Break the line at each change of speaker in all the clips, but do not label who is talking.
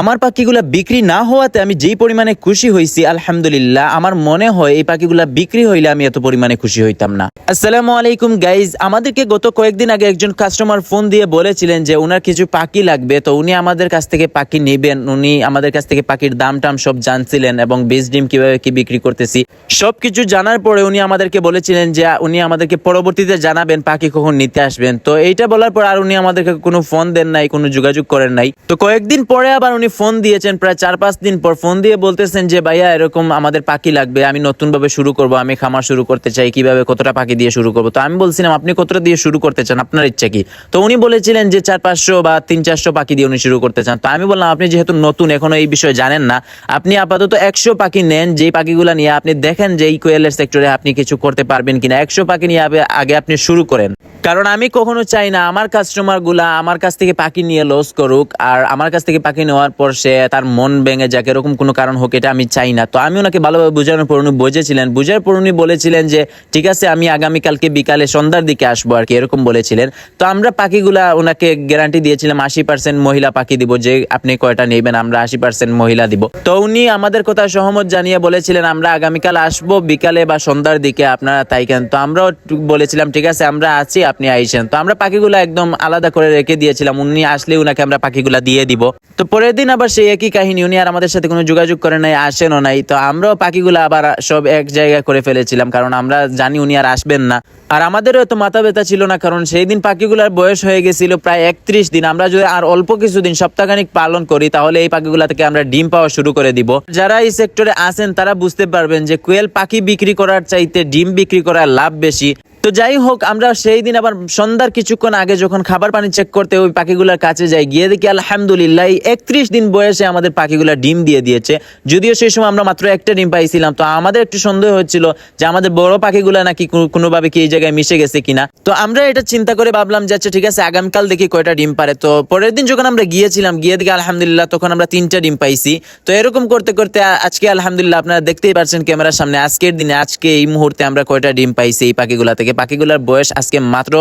আমার পাখিগুলা বিক্রি না হওয়াতে আমি যেই পরিমাণে খুশি হয়েছি আলহামদুলিল্লাহ, আমার মনে হয় এই পাখিগুলা বিক্রি হইলে আমি এত পরিমাণে খুশি হইতাম না। আসসালামু আলাইকুম গাইজ আমাদেরকে গত কয়েকদিন আগে একজন কাস্টমার ফোন দিয়ে বলেছিলেন যে ওনার কিছু পাখি লাগবে, তো উনি আমাদের কাছ থেকে পাখি নেবেন। উনি আমাদের কাছ থেকে পাখির দাম টাম সব জানছিলেন এবং বীজ ডিম কীভাবে কি বিক্রি করতেছি। সবকিছু জানার পরে উনি আমাদেরকে বলেছিলেন যে উনি আমাদেরকে পরবর্তীতে জানাবেন পাখি কখন নিতে আসবেন। তো এইটা বলার পর আর উনি আমাদেরকে কোনো ফোন দেন নাই, কোনো যোগাযোগ করেন নাই। তো কয়েকদিন পরে আবার উনি ফোন দিয়েছেন, প্রায় চার পাঁচ দিন পর ফোন দিয়ে বলতেছেন যে, ভাইয়া, এরকম আমাদের পাখি লাগবে, আমি নতুন ভাবে শুরু করব, আমি খামার শুরু করতে চাই, কীভাবে কতটা পাখি দিয়ে শুরু করব? তো আমি বলছিলাম, আপনি কতটা দিয়ে শুরু করতে চান? আপনার ইচ্ছা কি? তো উনি বলেছিলেন যে, চার পাঁচশো বা তিন চারশো পাখি দিয়ে উনি শুরু করতে চান। তো আমি বললাম, আপনি যেহেতু নতুন, এখনও এই বিষয়ে জানেন না, আপনি আপাতত একশো পাখি নেন, যেই পাখিগুলো নিয়ে আপনি দেখেন যে, এই কোয়েলের সেক্টরে আপনি কিছু করতে পারবেন কিনা, একশো পাখি নিয়ে আগে আপনি শুরু করেন। কারণ আমি কখনো চাই না আমার কাস্টমারগুলা আমার কাছ থেকে পাখি নিয়ে লস করুক, আর আমার কাছ থেকে পাখি নেওয়ার পর সে তার মন ভেঙে যাক, এরকম কোনো কারণ হোক, এটা আমি চাই না। তো আমি ওনাকে ভালোভাবে বোঝানোর পর উনি বুঝেছিলেন, বুঝার পর উনি বলেছিলেন যে, ঠিক আছে, আমি আগামীকালকে বিকালে সন্ধ্যার দিকে আসব আর কি, এরকম বলেছিলেন। তো আমরা পাখিগুলা ওনাকে গ্যারান্টি দিয়েছিলাম, আশি পার্সেন্ট মহিলা পাখি দিব, যে আপনি কয়টা নেবেন, আমরা আশি পার্সেন্ট মহিলা দিব। তো উনি আমাদের কথা সহমত জানিয়ে বলেছিলেন, আমরা আগামীকাল আসব বিকালে বা সন্ধ্যার দিকে, আপনারা তাই কেন? তো আমরাও বলেছিলাম, ঠিক আছে, আমরা আছি আপনি আইসেন তো আমরা পাখিগুলো একদম আলাদা করে রেখে দিয়েছিলাম। উনি আসলে উনাকে আমরা পাখিগুলা দিয়ে দিব। তো পরের দিন আবার সেই একই কাহিনী, উনি আর আমাদের সাথে কোনো যোগাযোগ করে নাই, আসেনও নাই। তো আমরাও পাখিগুলো আবার সব এক জায়গায় করে ফেলেছিলাম, কারণ আমরা জানি উনি আর আসবেন না। আর আমাদেরও তো মাথা ব্যথা ছিল না, কারণ সেই দিন পাখিগুলার বয়স হয়ে গেছিল প্রায় একত্রিশ দিন। আমরা যদি আর অল্প কিছুদিন, সপ্তাহখানিক পালন করি, তাহলে এই পাখিগুলা থেকে আমরা ডিম পাওয়া শুরু করে দিব। যারা এই সেক্টরে আছেন, তারা বুঝতে পারবেন যে কোয়েল পাখি বিক্রি করার চাইতে ডিম বিক্রি করার লাভ বেশি। তো যাই হোক, আমরা সেই দিন আবার সন্ধ্যার কিছুক্ষণ আগে যখন খাবার পানি চেক করতে ওই পাখিগুলোর কাছে যাই, গিয়ে দেখি আলহামদুলিল্লাহ একত্রিশ দিন বয়সে আমাদের পাখিগুলা ডিম দিয়ে দিয়েছে। যদিও সেই সময় আমরা মাত্র একটা ডিম পাইছিলাম, তো আমাদের একটু সন্দেহ হচ্ছিল যে আমাদের বড় পাখিগুলা নাকি কোনোভাবে কি এই জায়গায় মিশে গেছে কিনা। তো আমরা এটা চিন্তা করে ভাবলাম যে আচ্ছা ঠিক আছে, আগামীকাল দেখি কয়টা ডিম পারে। তো পরের দিন যখন আমরা গিয়েছিলাম, গিয়ে দেখি আলহামদুলিল্লাহ তখন আমরা তিনটা ডিম পাইছি। তো এরকম করতে করতে আজকে আলহামদুলিল্লাহ আপনারা দেখতেই পারছেন ক্যামেরার সামনে, আজকের দিনে, আজকে এই মুহূর্তে আমরা কয়টা ডিম পাইছি এই পাখিগুলা থেকে। পাখিগুলার বয়স আজকে মাত্র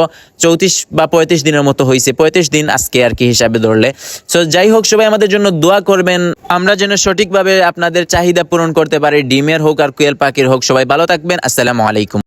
চৌত্রিশ বা পঁয়ত্রিশ দিনের মতো হয়েছে পঁয়ত্রিশ দিন আজকে আর কি হিসাবে ধরলে। সো যাই হোক, সবাই আমাদের জন্য দোয়া করবেন। আমরা যেন সঠিকভাবে আপনাদের চাহিদা পূরণ করতে পারি। ডিমের হোক আর কুয়েল পাখির হোক, সবাই ভালো থাকবেন। আসসালামু আলাইকুম।